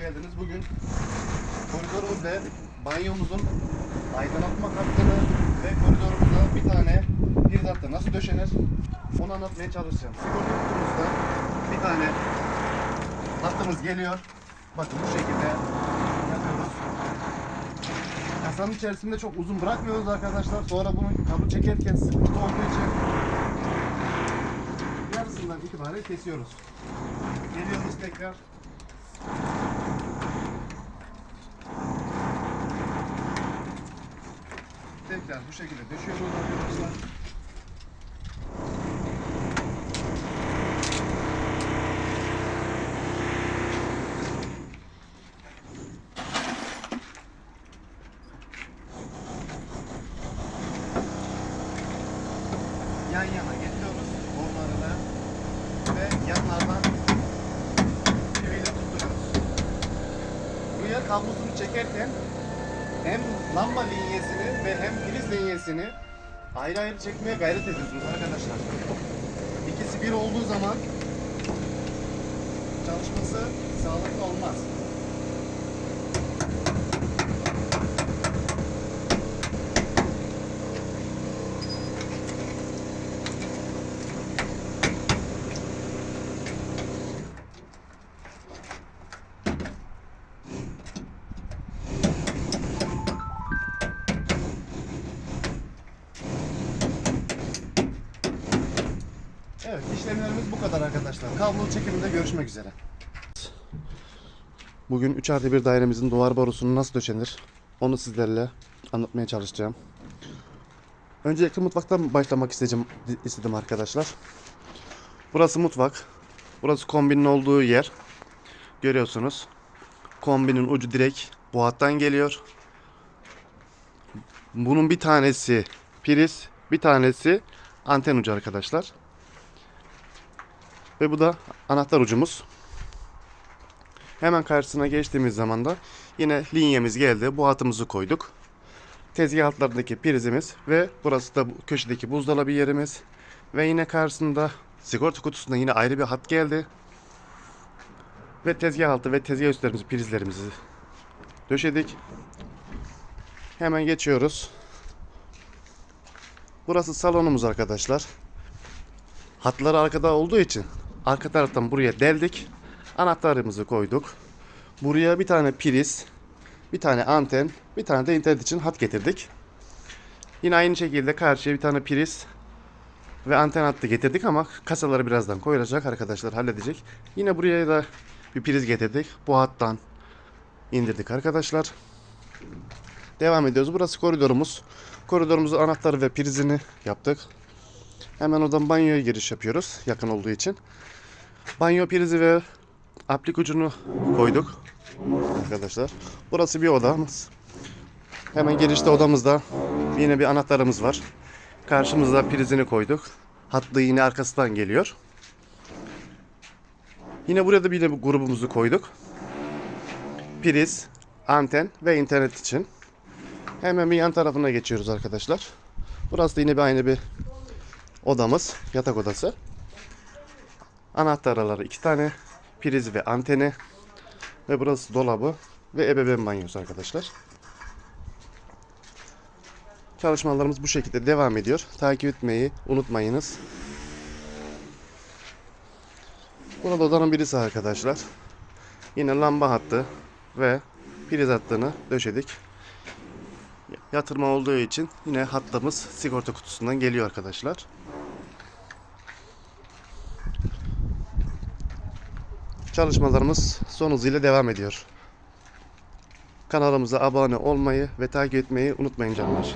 geldiniz. Bugün koridorumuz ve banyomuzun aydınlatma hattını ve koridorumuza bir tane priz hattı nasıl döşenir onu anlatmaya çalışacağım. Sigorta kutumuzda bir tane hattımız geliyor. Bakın bu şekilde yapıyoruz. Kasanın içerisinde çok uzun bırakmıyoruz arkadaşlar. Sonra bunu kablo çekerken sıkıntı olduğu için yarısından itibaren kesiyoruz. Geliyoruz tekrar. Tekrar bu şekilde döşüyoruz arkadaşlar. Yan yana getiriyoruz kollarını ve yanlardan çiviyle tutturuyoruz. Buraya kablosunu çekerken hem lamba linyesini ve hem priz linyesini ayrı ayrı çekmeye gayret ediyorsunuz arkadaşlar. İkisi bir olduğu zaman çalışması sağlıklı olmaz. Evet işlemlerimiz bu kadar arkadaşlar. Kablo çekiminde görüşmek üzere. Bugün 3 artı 1 dairemizin duvar borusunu nasıl döşenir onu sizlerle anlatmaya çalışacağım. Öncelikle mutfaktan başlamak isteyeceğim, istedim arkadaşlar. Burası mutfak. Burası kombinin olduğu yer. Görüyorsunuz. Kombinin ucu direkt bu hattan geliyor. Bunun bir tanesi priz, bir tanesi anten ucu arkadaşlar. Ve bu da anahtar ucumuz. Hemen karşısına geçtiğimiz zaman da yine linyemiz geldi. Bu hatımızı koyduk. Tezgah altlarındaki prizimiz ve burası da köşedeki buzdolabı yerimiz. Ve yine karşısında sigorta kutusunda yine ayrı bir hat geldi. Ve tezgah altı ve tezgah üstlerimizi, prizlerimizi döşedik. Hemen geçiyoruz. Burası salonumuz arkadaşlar. Hatları arkada olduğu için arka taraftan buraya deldik. Anahtarımızı koyduk. Buraya bir tane priz, bir tane anten, bir tane de internet için hat getirdik. Yine aynı şekilde karşıya bir tane priz ve anten hattı getirdik ama kasaları birazdan koyulacak arkadaşlar halledecek. Yine buraya da bir priz getirdik. Bu hattan indirdik arkadaşlar. Devam ediyoruz. Burası koridorumuz. Koridorumuzun anahtarı ve prizini yaptık. Hemen oradan banyoya giriş yapıyoruz yakın olduğu için. Banyo prizi ve aplik ucunu koyduk arkadaşlar. Burası bir odamız. Hemen girişte odamızda yine bir anahtarımız var. Karşımızda prizini koyduk. Hattı yine arkasından geliyor. Yine burada da bir grubumuzu koyduk. Priz, anten ve internet için. Hemen bir yan tarafına geçiyoruz arkadaşlar. Burası da yine bir aynı bir odamız, yatak odası. Anahtar araları iki tane, priz ve anteni ve burası dolabı ve ebeveyn banyosu arkadaşlar. Çalışmalarımız bu şekilde devam ediyor. Takip etmeyi unutmayınız. Burada odanın birisi arkadaşlar. Yine lamba hattı ve priz hattını döşedik. Yatırma olduğu için yine hattımız sigorta kutusundan geliyor arkadaşlar. Çalışmalarımız son hızıyla devam ediyor. Kanalımıza abone olmayı ve takip etmeyi unutmayın canlar.